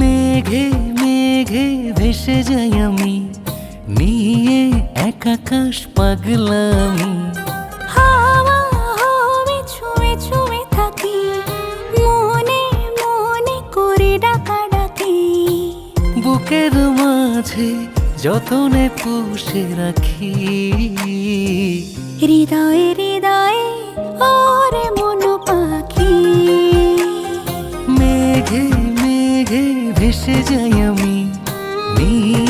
মেঘে মেঘে ভেসে যাই আমি। নিয়ে এক আকাশ পাগলামি। হাওয়া হবে ছুঁয়ে ছুঁয়ে থাকি মনে মনে করে ডাকাডাকি। বুকের মাঝে যতনে পুষে রাখি। হৃদয়ে হৃদয়ে ওরে মন পাখি। মেঘে মেঘে ভেসে যাই আমি নিয়ে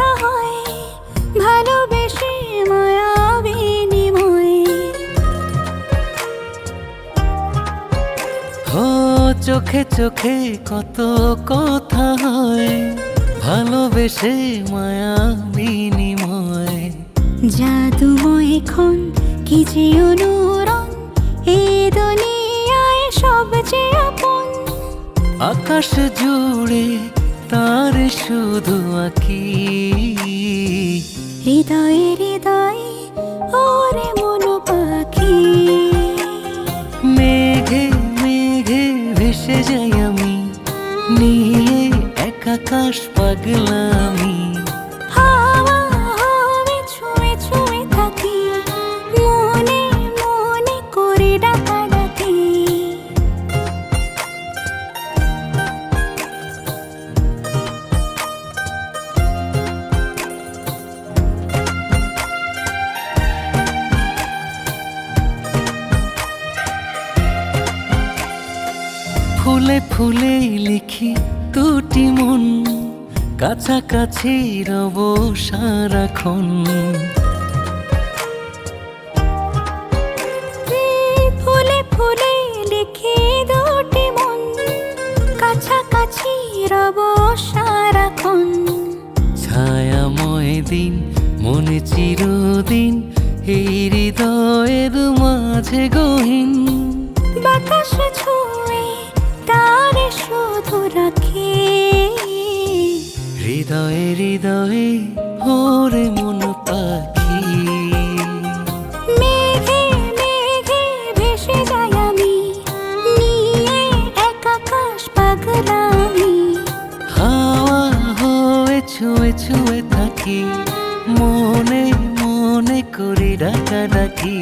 কথা হয় ভালোবেসে মায়া বিনিময়। ও চোখে চোখে কত কথা হয় ভালোবেসে মায়া বিনিময়। জাদুময় এখন কি যে অনুরণ এই দুনিয়ায় সবচেয়ে আপন। আকাশ জুড়ে তার শুধু আঁকি। হৃদয়ে হৃদয়ে ওরে মন পাখি মেঘে মেঘে ভেসে যাই আমি নিয়ে এক আকাশ পাগলামি। ফুলে ফুলে লিখি দুটি মন কাছাকাছি রব সারাক্ষণ। ফুলে ফুলে লিখে দুটি মন কাছাকাছি রব সারাক্ষণ। ছায়াময় দিন মনে চিরদিন এই হৃদয়ের মাঝে গহীন। বাতাস ছুঁয়ে শুধু রাখে হৃদয়ে হৃদয়ে ওরে মন পাখি। মেঘে মেঘে ভেসে যাই আমি নিয়ে এক আকাশ পাগলামি। হাওয়া হয়ে ছুঁয়ে ছুঁয়ে থাকি মনে মনে করে ডাকা ডাকি